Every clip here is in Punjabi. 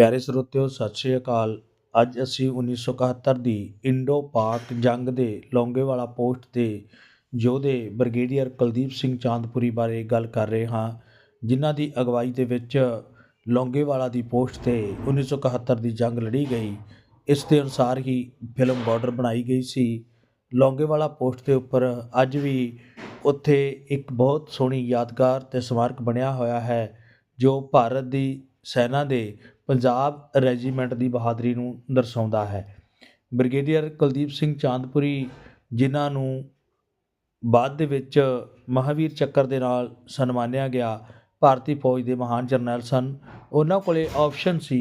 ਪਿਆਰੇ ਸਰੋਤਿਓ, ਸਤਿ ਸ਼੍ਰੀ ਅਕਾਲ। ਅੱਜ ਅਸੀਂ 1971 ਦੀ ਇੰਡੋ ਪਾਕ ਜੰਗ ਦੇ ਲੌਂਗੇਵਾਲਾ ਪੋਸਟ 'ਤੇ ਯੋਧੇ ਬ੍ਰਿਗੇਡੀਅਰ ਕੁਲਦੀਪ ਸਿੰਘ ਚਾਂਦਪੁਰੀ ਬਾਰੇ ਗੱਲ ਕਰ ਰਹੇ ਹਾਂ, ਜਿਨ੍ਹਾਂ ਦੀ ਅਗਵਾਈ ਦੇ ਵਿੱਚ ਲੌਂਗੇਵਾਲਾ ਦੀ ਪੋਸਟ ਤੇ 1971 ਦੀ ਜੰਗ ਲੜੀ ਗਈ। ਇਸ ਦੇ ਅਨੁਸਾਰ ਹੀ ਫਿਲਮ ਬਾਰਡਰ ਬਣਾਈ ਗਈ ਸੀ। ਲੌਂਗੇਵਾਲਾ ਪੋਸਟ ਦੇ ਉੱਪਰ ਅੱਜ ਵੀ ਉੱਥੇ ਇੱਕ ਬਹੁਤ ਸੋਹਣੀ ਯਾਦਗਾਰ ਤੇ ਸਮਾਰਕ ਬਣਿਆ ਹੋਇਆ ਹੈ, ਜੋ ਭਾਰਤ ਦੀ ਸੈਨਾ ਦੇ ਪੰਜਾਬ ਰੈਜੀਮੈਂਟ ਦੀ ਬਹਾਦਰੀ ਨੂੰ ਦਰਸਾਉਂਦਾ ਹੈ। ਬ੍ਰਿਗੇਡੀਅਰ ਕੁਲਦੀਪ ਸਿੰਘ ਚਾਂਦਪੁਰੀ, ਜਿਨ੍ਹਾਂ ਨੂੰ ਬਾਅਦ ਦੇ ਵਿੱਚ ਮਹਾਵੀਰ ਚੱਕਰ ਦੇ ਨਾਲ ਸਨਮਾਨਿਆ ਗਿਆ, ਭਾਰਤੀ ਫੌਜ ਦੇ ਮਹਾਨ ਜਰਨੈਲ ਸਨ। ਉਹਨਾਂ ਕੋਲੇ ਆਪਸ਼ਨ ਸੀ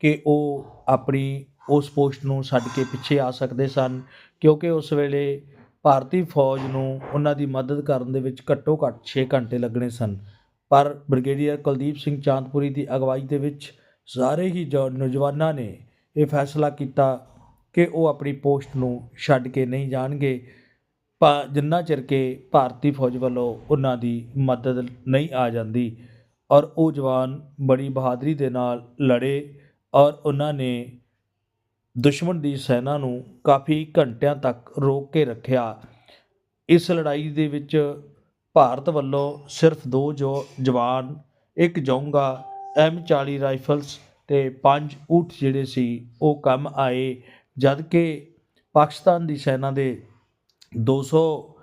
ਕਿ ਉਹ ਆਪਣੀ ਉਸ ਪੋਸਟ ਨੂੰ ਛੱਡ ਕੇ ਪਿੱਛੇ ਆ ਸਕਦੇ ਸਨ, ਕਿਉਂਕਿ ਉਸ ਵੇਲੇ ਭਾਰਤੀ ਫੌਜ ਨੂੰ ਉਹਨਾਂ ਦੀ ਮਦਦ ਕਰਨ ਦੇ ਵਿੱਚ ਘੱਟੋ ਘੱਟ 6 ਘੰਟੇ ਲੱਗਣੇ ਸਨ। ਪਰ ਬ੍ਰਿਗੇਡੀਅਰ ਕੁਲਦੀਪ ਸਿੰਘ ਚਾਂਦਪੁਰੀ ਦੀ ਅਗਵਾਈ ਦੇ ਵਿੱਚ ਸਾਰੇ ਹੀ ਜੋ ਨੌਜਵਾਨਾਂ ਨੇ ਇਹ ਫੈਸਲਾ ਕੀਤਾ ਕਿ ਉਹ ਆਪਣੀ ਪੋਸਟ ਨੂੰ ਛੱਡ ਕੇ ਨਹੀਂ ਜਾਣਗੇ। ਪਾ ਜਿੰਨਾ ਚਿਰ ਕਿ ਭਾਰਤੀ ਫੌਜ ਵੱਲੋਂ ਉਹਨਾਂ ਦੀ ਮਦਦ ਨਹੀਂ ਆ ਜਾਂਦੀ ਔਰ ਉਹ ਜਵਾਨ ਬੜੀ ਬਹਾਦਰੀ ਦੇ ਨਾਲ ਲੜੇ ਔਰ ਉਹਨਾਂ ਨੇ ਦੁਸ਼ਮਣ ਦੀ ਸੈਨਾ ਨੂੰ ਕਾਫੀ ਘੰਟਿਆਂ ਤੱਕ ਰੋਕ ਕੇ ਰੱਖਿਆ। ਇਸ ਲੜਾਈ ਦੇ ਵਿੱਚ ਭਾਰਤ ਵੱਲੋਂ ਸਿਰਫ ਦੋ ਜੋ ਜਵਾਨ, ਇੱਕ ਜੌਂਗਾ M40 ਰਾਈਫਲਸ ਤੇ ਪੰਜ ਊਠ ਜਿਹੜੇ ਸੀ, ਉਹ ਕੰਮ ਆਏ। ਜਦ ਕਿ ਪਾਕਿਸਤਾਨ ਦੀ ਸੈਨਾ ਦੇ 200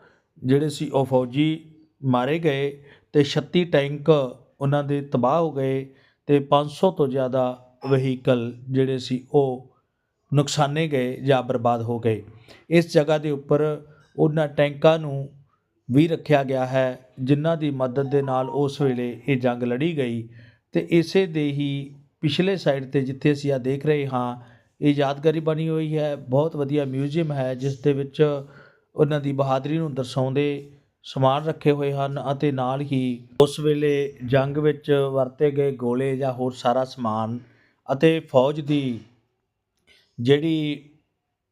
ਜਿਹੜੇ ਸੀ, ਉਹ ਫੌਜੀ ਮਾਰੇ ਗਏ ਤੇ 36 ਟੈਂਕ ਉਹਨਾਂ ਦੇ ਤਬਾਹ ਹੋ ਗਏ ਤੇ 500 ਤੋਂ ਜ਼ਿਆਦਾ ਵਹੀਕਲ ਜਿਹੜੇ ਸੀ, ਉਹ ਨੁਕਸਾਨੇ ਗਏ ਜਾਂ ਬਰਬਾਦ ਹੋ ਗਏ। ਇਸ ਜਗ੍ਹਾ ਦੇ ਉੱਪਰ ਉਹਨਾਂ ਟੈਂਕਾਂ ਨੂੰ ਵੀ ਰੱਖਿਆ ਗਿਆ ਹੈ, ਜਿਨ੍ਹਾਂ ਦੀ ਮਦਦ ਦੇ ਨਾਲ ਉਸ ਵੇਲੇ ਇਹ ਜੰਗ ਲੜੀ ਗਈ। ਤੇ ਇਸੇ ਦੇ ਹੀ ਪਿਛਲੇ ਸਾਈਡ ਤੇ ਜਿੱਥੇ ਅਸੀਂ ਆ ਦੇਖ ਰਹੇ ਹਾਂ, ਇਹ ਯਾਦਗਾਰੀ ਬਣੀ ਹੋਈ ਹੈ। ਬਹੁਤ ਵਧੀਆ ਮਿਊਜ਼ੀਅਮ ਹੈ, ਜਿਸ ਦੇ ਵਿੱਚ ਉਹਨਾਂ ਦੀ ਬਹਾਦਰੀ ਨੂੰ ਦਰਸਾਉਂਦੇ ਸਮਾਨ ਰੱਖੇ ਹੋਏ ਹਨ ਅਤੇ ਨਾਲ ਹੀ ਉਸ ਵੇਲੇ ਜੰਗ ਵਿੱਚ ਵਰਤੇ ਗਏ ਗੋਲੇ ਜਾਂ ਹੋਰ ਸਾਰਾ ਸਮਾਨ ਅਤੇ ਫੌਜ ਦੀ ਜਿਹੜੀ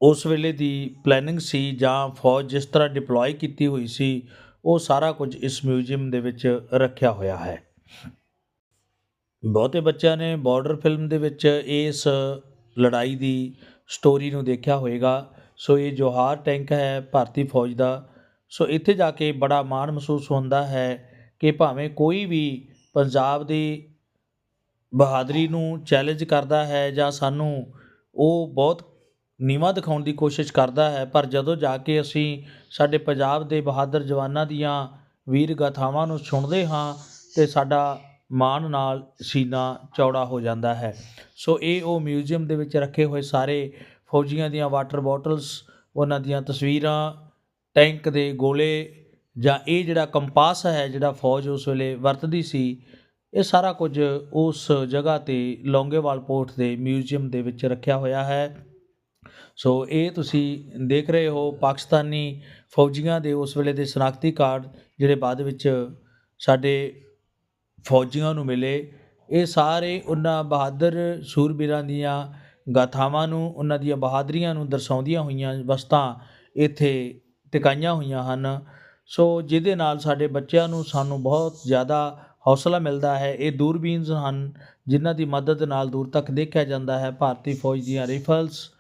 ਉਸ ਵੇਲੇ ਦੀ ਪਲੈਨਿੰਗ ਸੀ ਜਾਂ ਫੌਜ ਜਿਸ ਤਰ੍ਹਾਂ ਡਿਪਲੋਏ ਕੀਤੀ ਹੋਈ ਸੀ, ਉਹ ਸਾਰਾ ਕੁਝ ਇਸ ਮਿਊਜ਼ੀਅਮ ਦੇ ਵਿੱਚ ਰੱਖਿਆ ਹੋਇਆ ਹੈ। ਬਹੁਤੇ ਬੱਚਿਆਂ ਨੇ ਬਾਰਡਰ ਫਿਲਮ ਦੇ ਵਿੱਚ ਇਸ ਲੜਾਈ ਦੀ ਸਟੋਰੀ ਨੂੰ ਦੇਖਿਆ ਹੋਵੇਗਾ। ਸੋ ਇਹ ਜੋਹਾਰ ਟੈਂਕ ਹੈ, ਭਾਰਤੀ ਫੌਜ ਦਾ। ਸੋ ਇੱਥੇ ਜਾ ਕੇ ਬੜਾ ਮਾਣ ਮਹਿਸੂਸ ਹੁੰਦਾ ਹੈ ਕਿ ਭਾਵੇਂ ਕੋਈ ਵੀ ਪੰਜਾਬ ਦੀ ਬਹਾਦਰੀ ਨੂੰ ਚੈਲੰਜ ਕਰਦਾ ਹੈ ਜਾਂ ਸਾਨੂੰ ਉਹ ਬਹੁਤ ਨੀਵਾਂ ਦਿਖਾਉਣ ਦੀ ਕੋਸ਼ਿਸ਼ ਕਰਦਾ ਹੈ, ਪਰ ਜਦੋਂ ਜਾ ਕੇ ਅਸੀਂ ਸਾਡੇ ਪੰਜਾਬ ਦੇ ਬਹਾਦਰ ਜਵਾਨਾਂ ਦੀਆਂ ਵੀਰ ਗਾਥਾਵਾਂ ਨੂੰ ਸੁਣਦੇ ਹਾਂ ਤੇ ਸਾਡਾ ਮਾਣ ਨਾਲ ਸੀਨਾ ਚੌੜਾ ਹੋ ਜਾਂਦਾ ਹੈ। ਸੋ ਇਹ ਉਹ ਮਿਊਜ਼ੀਅਮ ਦੇ ਵਿੱਚ ਰੱਖੇ ਹੋਏ ਸਾਰੇ ਫੌਜੀਆਂ ਦੀਆਂ ਵਾਟਰ ਬੋਟਲਸ, ਉਹਨਾਂ ਦੀਆਂ ਤਸਵੀਰਾਂ, ਟੈਂਕ ਦੇ ਗੋਲੇ ਜਾਂ ਇਹ ਜਿਹੜਾ ਕੰਪਾਸ ਹੈ, ਜਿਹੜਾ ਫੌਜ ਉਸ ਵੇਲੇ ਵਰਤਦੀ ਸੀ, ਇਹ ਸਾਰਾ ਕੁਝ ਉਸ ਜਗ੍ਹਾ ਤੇ ਲੌਂਗੇਵਾਲ ਪੋਰਟ ਦੇ ਮਿਊਜ਼ੀਅਮ ਦੇ ਵਿੱਚ ਰੱਖਿਆ ਹੋਇਆ ਹੈ। ਸੋ ਇਹ ਤੁਸੀਂ ਦੇਖ ਰਹੇ ਹੋ, ਪਾਕਿਸਤਾਨੀ ਫੌਜੀਆਂ ਦੇ ਉਸ ਵੇਲੇ ਦੇ ਸ਼ਨਾਖਤੀ ਕਾਰਡ, ਜਿਹੜੇ ਬਾਅਦ ਵਿੱਚ ਸਾਡੇ ਫੌਜੀਆਂ ਨੂੰ ਮਿਲੇ। ਇਹ ਸਾਰੇ ਉਹਨਾਂ ਬਹਾਦਰ ਸੂਰਬੀਰਾਂ ਦੀਆਂ ਗਾਥਾਵਾਂ ਨੂੰ, ਉਹਨਾਂ ਦੀਆਂ ਬਹਾਦਰੀਆਂ ਨੂੰ ਦਰਸਾਉਂਦੀਆਂ ਹੋਈਆਂ ਵਸਤਾਂ ਇੱਥੇ ਟਿਕਾਈਆਂ ਹੋਈਆਂ ਹਨ। ਸੋ ਜਿਹਦੇ ਨਾਲ ਸਾਡੇ ਬੱਚਿਆਂ ਨੂੰ ਸਾਨੂੰ ਬਹੁਤ ਜ਼ਿਆਦਾ ਹੌਸਲਾ ਮਿਲਦਾ ਹੈ। ਇਹ ਦੂਰਬੀਨਸ ਹਨ ਜਿਨ੍ਹਾਂ ਦੀ ਮਦਦ ਨਾਲ ਦੂਰ ਤੱਕ ਦੇਖਿਆ ਜਾਂਦਾ ਹੈ ਭਾਰਤੀ ਫੌਜ ਦੀਆਂ ਰਾਈਫਲਸ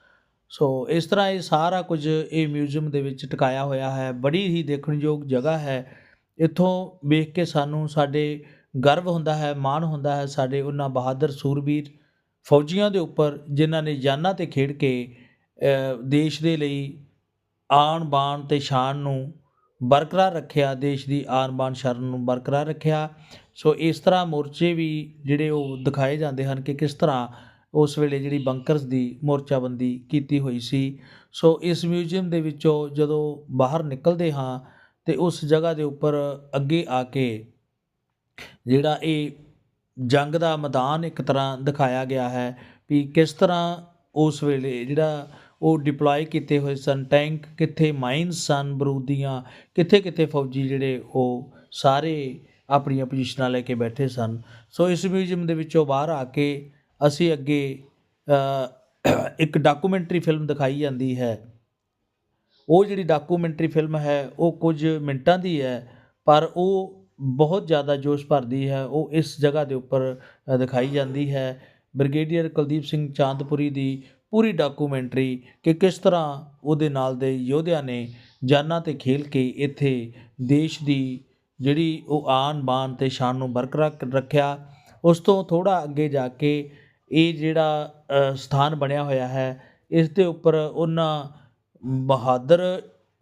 ਸੋ ਇਸ ਤਰ੍ਹਾਂ ਇਹ ਸਾਰਾ ਕੁਝ ਇਹ ਮਿਊਜ਼ੀਅਮ ਦੇ ਵਿੱਚ ਟਿਕਾਇਆ ਹੋਇਆ ਹੈ। ਬੜੀ ਹੀ ਦੇਖਣਯੋਗ ਜਗ੍ਹਾ ਹੈ। ਇੱਥੋਂ ਵੇਖ ਕੇ ਸਾਨੂੰ ਸਾਡੇ ਗਰਵ ਹੁੰਦਾ ਹੈ, ਮਾਣ ਹੁੰਦਾ ਹੈ ਸਾਡੇ ਉਹਨਾਂ ਬਹਾਦਰ ਸੂਰਬੀਰ ਫੌਜੀਆਂ ਦੇ ਉੱਪਰ ਜਿਨ੍ਹਾਂ ਨੇ ਜਾਨਾਂ ਤੇ ਖੇਡ ਕੇ ਦੇਸ਼ ਦੇ ਲਈ ਆਣ ਬਾਣ ਤੇ ਸ਼ਾਨ ਨੂੰ ਬਰਕਰਾਰ ਰੱਖਿਆ, ਦੇਸ਼ ਦੀ ਆਣ ਬਾਨ ਸ਼ਰਨ ਨੂੰ ਬਰਕਰਾਰ ਰੱਖਿਆ। ਸੋ ਇਸ ਤਰ੍ਹਾਂ ਮੋਰਚੇ ਵੀ ਜਿਹੜੇ ਉਹ ਦਿਖਾਏ ਜਾਂਦੇ ਹਨ ਕਿ ਕਿਸ ਤਰ੍ਹਾਂ ਉਸ ਵੇਲੇ ਜਿਹੜੀ ਬੰਕਰਸ ਦੀ ਮੋਰਚਾਬੰਦੀ ਕੀਤੀ ਹੋਈ ਸੀ। ਸੋ ਇਸ ਮਿਊਜ਼ੀਅਮ ਦੇ ਵਿੱਚੋਂ ਜਦੋਂ ਬਾਹਰ ਨਿਕਲਦੇ ਹਾਂ ਤੇ ਉਸ ਜਗ੍ਹਾ ਦੇ ਉੱਪਰ ਅੱਗੇ ਆ ਕੇ ਜਿਹੜਾ ਇਹ ਜੰਗ ਦਾ ਮੈਦਾਨ ਇੱਕ ਤਰ੍ਹਾਂ ਦਿਖਾਇਆ ਗਿਆ ਹੈ ਵੀ ਕਿਸ ਤਰ੍ਹਾਂ ਉਸ ਵੇਲੇ ਜਿਹੜਾ ਉਹ ਡਿਪਲੋਏ ਕੀਤੇ ਹੋਏ ਸਨ ਟੈਂਕ ਕਿੱਥੇ ਮਾਈਨਸ ਸਨ, ਬਰੂਦੀਆਂ ਕਿੱਥੇ ਕਿੱਥੇ ਫੌਜੀ ਜਿਹੜੇ ਉਹ ਸਾਰੇ ਆਪਣੀਆਂ ਪੋਜੀਸ਼ਨਾਂ ਲੈ ਕੇ ਬੈਠੇ ਸਨ। ਸੋ ਇਸ ਮਿਊਜ਼ੀਅਮ ਦੇ ਵਿੱਚੋਂ ਬਾਹਰ ਆ ਕੇ ਅਸੀਂ ਅੱਗੇ ਇੱਕ ਡਾਕੂਮੈਂਟਰੀ ਫਿਲਮ ਦਿਖਾਈ ਜਾਂਦੀ ਹੈ। ਉਹ ਜਿਹੜੀ ਡਾਕੂਮੈਂਟਰੀ ਫਿਲਮ ਹੈ, ਉਹ ਕੁਝ ਮਿੰਟਾਂ ਦੀ ਹੈ, ਪਰ ਉਹ ਬਹੁਤ ਜ਼ਿਆਦਾ ਜੋਸ਼ ਭਰਦੀ ਹੈ, ਉਹ ਇਸ ਜਗ੍ਹਾ ਦੇ ਉੱਪਰ ਦਿਖਾਈ ਜਾਂਦੀ ਹੈ। ਬ੍ਰਿਗੇਡੀਅਰ ਕੁਲਦੀਪ ਸਿੰਘ ਚਾਂਦਪੁਰੀ ਦੀ ਪੂਰੀ ਡਾਕੂਮੈਂਟਰੀ ਕਿ ਕਿਸ ਤਰ੍ਹਾਂ ਉਹਦੇ ਨਾਲ ਦੇ ਯੋਧਿਆਂ ਨੇ ਜਾਨਾਂ ਤੇ ਖੇਲ ਕੇ ਇੱਥੇ ਦੇਸ਼ ਦੀ ਜਿਹੜੀ ਉਹ ਆਨ ਬਾਨ ਤੇ ਸ਼ਾਨ ਨੂੰ ਬਰਕਰਾਰ ਰੱਖਿਆ। ਉਸ ਤੋਂ ਥੋੜਾ ਅੱਗੇ ਜਾ ਕੇ ਇਹ ਜਿਹੜਾ ਸਥਾਨ ਬਣਿਆ ਹੋਇਆ ਹੈ, ਇਸ ਦੇ ਉੱਪਰ ਉਹਨਾਂ ਬਹਾਦਰ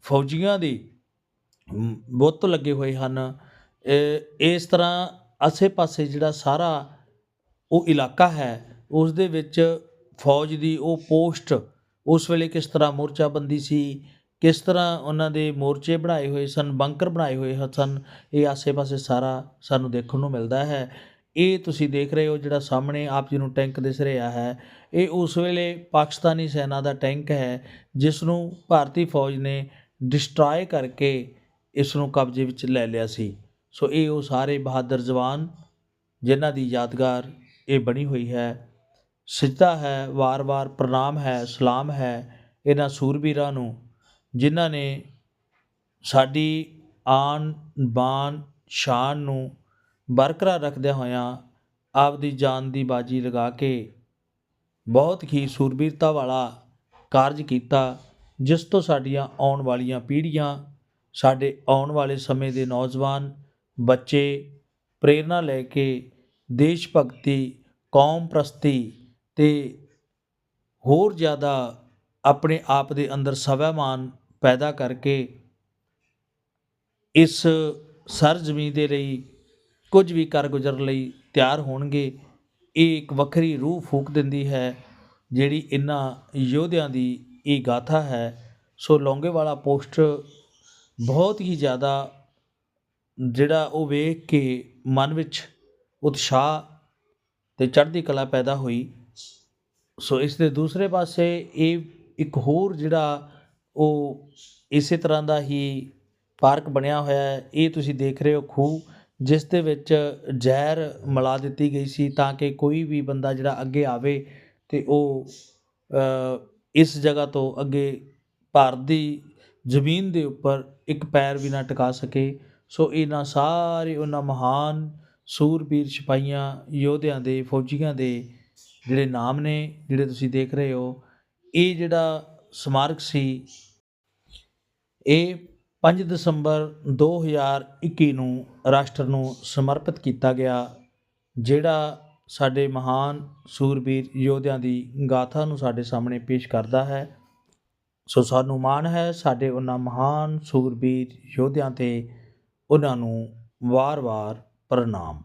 ਫੌਜੀਆਂ ਦੀ ਬੁੱਤ ਲੱਗੇ ਹੋਏ ਹਨ। ਇਸ ਤਰ੍ਹਾਂ ਆਸੇ-ਪਾਸੇ ਜਿਹੜਾ ਸਾਰਾ ਉਹ ਇਲਾਕਾ ਹੈ ਉਸ ਦੇ ਵਿੱਚ ਫੌਜ ਦੀ ਉਹ ਪੋਸਟ, ਉਸ ਵੇਲੇ ਕਿਸ ਤਰ੍ਹਾਂ ਮੋਰਚਾਬੰਦੀ ਸੀ, ਕਿਸ ਤਰ੍ਹਾਂ ਉਹਨਾਂ ਦੇ ਮੋਰਚੇ ਬਣਾਏ ਹੋਏ ਸਨ, ਬੰਕਰ ਬਣਾਏ ਹੋਏ ਸਨ, ਇਹ ਆਸੇ-ਪਾਸੇ ਸਾਰਾ ਸਾਨੂੰ ਦੇਖਣ ਨੂੰ ਮਿਲਦਾ ਹੈ। ਇਹ ਤੁਸੀਂ ਦੇਖ ਰਹੇ ਹੋ ਜਿਹੜਾ ਸਾਹਮਣੇ ਆਪ ਜੀ ਨੂੰ ਟੈਂਕ ਦਿਸ ਰਿਹਾ ਹੈ। ਇਹ ਉਸ ਵੇਲੇ ਪਾਕਿਸਤਾਨੀ ਸੈਨਾ ਦਾ ਟੈਂਕ ਹੈ, ਜਿਸ ਨੂੰ ਭਾਰਤੀ ਫੌਜ ਨੇ ਡਿਸਟਰਾਏ ਕਰਕੇ ਇਸ ਨੂੰ ਕਬਜ਼ੇ ਵਿੱਚ ਲੈ ਲਿਆ ਸੀ। ਸੋ ਇਹ ਉਹ ਸਾਰੇ ਬਹਾਦਰ ਜਵਾਨ ਜਿਨ੍ਹਾਂ ਦੀ ਯਾਦਗਾਰ ਇਹ ਬਣੀ ਹੋਈ ਹੈ। ਸਿਜਦਾ ਹੈ, ਵਾਰ-ਵਾਰ ਪ੍ਰਣਾਮ ਹੈ, ਸਲਾਮ ਹੈ ਇਹਨਾਂ ਸੂਰਬੀਰਾਂ ਨੂੰ ਜਿਨ੍ਹਾਂ ਨੇ ਸਾਡੀ ਆਨ, ਬਾਨ, ਸ਼ਾਨ ਨੂੰ ਬਰਕਰਾਰ ਰੱਖਦਿਆਂ ਹੋਇਆਂ ਆਪਦੀ ਜਾਨ ਦੀ ਬਾਜੀ ਲਗਾ ਕੇ ਬਹੁਤ ਹੀ ਸੂਰਬੀਰਤਾ ਵਾਲਾ ਕਾਰਜ ਕੀਤਾ, ਜਿਸ ਤੋਂ ਸਾਡੀਆਂ ਆਉਣ ਵਾਲੀਆਂ ਪੀੜ੍ਹੀਆਂ, ਸਾਡੇ ਆਉਣ ਵਾਲੇ ਸਮੇਂ ਦੇ ਨੌਜਵਾਨ ਬੱਚੇ ਪ੍ਰੇਰਨਾ ਲੈ ਕੇ ਦੇਸ਼ ਭਗਤੀ, ਕੌਮ ਪ੍ਰਸਤੀ ਅਤੇ ਹੋਰ ਜ਼ਿਆਦਾ ਆਪਣੇ ਆਪ ਦੇ ਅੰਦਰ ਸਵੈਮਾਨ ਪੈਦਾ ਕਰਕੇ ਇਸ ਸਰਜ਼ਮੀਨ ਦੇ ਲਈ ਕੁਝ ਵੀ ਕਰ ਗੁਜ਼ਰਨ ਲਈ ਤਿਆਰ ਹੋਣਗੇ, ਇਹ ਇੱਕ ਵੱਖਰੀ ਰੂਹ ਫੂਕ ਦਿੰਦੀ ਹੈ, ਜਿਹੜੀ ਇਹਨਾਂ ਯੋਧਿਆਂ ਦੀ ਇਹ ਗਾਥਾ ਹੈ। ਸੋ ਲੌਂਗੇਵਾਲਾ ਪੋਸਟ ਬਹੁਤ ਹੀ ਜ਼ਿਆਦਾ ਜਿਹੜਾ ਉਹ ਵੇਖ ਕੇ ਮਨ ਵਿੱਚ ਉਤਸ਼ਾਹ ਅਤੇ ਚੜ੍ਹਦੀ ਕਲਾ ਪੈਦਾ ਹੋਈ। ਸੋ ਇਸ ਦੇ ਦੂਸਰੇ ਪਾਸੇ ਇਹ ਇੱਕ ਹੋਰ ਜਿਹੜਾ ਉਹ ਇਸੇ ਤਰ੍ਹਾਂ ਦਾ ਹੀ ਪਾਰਕ ਬਣਿਆ ਹੋਇਆ ਇਹ ਤੁਸੀਂ ਦੇਖ ਰਹੇ ਹੋ ਖੂਹ, ਜਿਸ ਦੇ ਵਿੱਚ ਜ਼ਹਿਰ ਮਿਲਾ ਦਿੱਤੀ ਗਈ ਸੀ ਤਾਂ ਕਿ ਕੋਈ ਵੀ ਬੰਦਾ ਜਿਹੜਾ ਅੱਗੇ ਆਵੇ ਤੇ ਉਹ ਇਸ ਜਗ੍ਹਾ ਤੋਂ ਅੱਗੇ ਭਾਰਤ ਦੀ ਜ਼ਮੀਨ ਦੇ ਉੱਪਰ ਇੱਕ ਪੈਰ ਵੀ ਨਾ ਟਿਕਾ ਸਕੇ। ਸੋ ਇਹਨਾਂ ਸਾਰੇ ਉਹਨਾਂ ਮਹਾਨ ਸੂਰਬੀਰ ਸਿਪਾਹੀਆਂ, ਯੋਧਿਆਂ ਦੇ, ਫੌਜੀਆਂ ਦੇ ਜਿਹੜੇ ਨਾਮ ਨੇ, ਜਿਹੜੇ ਤੁਸੀਂ ਦੇਖ ਰਹੇ ਹੋ, ਇਹ ਜਿਹੜਾ ਸਮਾਰਕ ਸੀ, ਇਹ 5 ਦਸੰਬਰ 2021 ਨੂੰ ਰਾਸ਼ਟਰ ਨੂੰ ਸਮਰਪਿਤ ਕੀਤਾ ਗਿਆ, ਜਿਹੜਾ ਸਾਡੇ ਮਹਾਨ ਸੂਰਬੀਰ ਯੋਧਿਆਂ ਦੀ ਗਾਥਾ ਨੂੰ ਸਾਡੇ ਸਾਹਮਣੇ ਪੇਸ਼ ਕਰਦਾ ਹੈ। ਸੋ ਸਾਨੂੰ ਮਾਣ ਹੈ, ਸਾਡੇ ਉਹਨਾਂ ਮਹਾਨ ਸੂਰਬੀਰ ਯੋਧਿਆਂ ਤੇ ਉਹਨਾਂ ਨੂੰ ਵਾਰ-ਵਾਰ ਪ੍ਰਣਾਮ।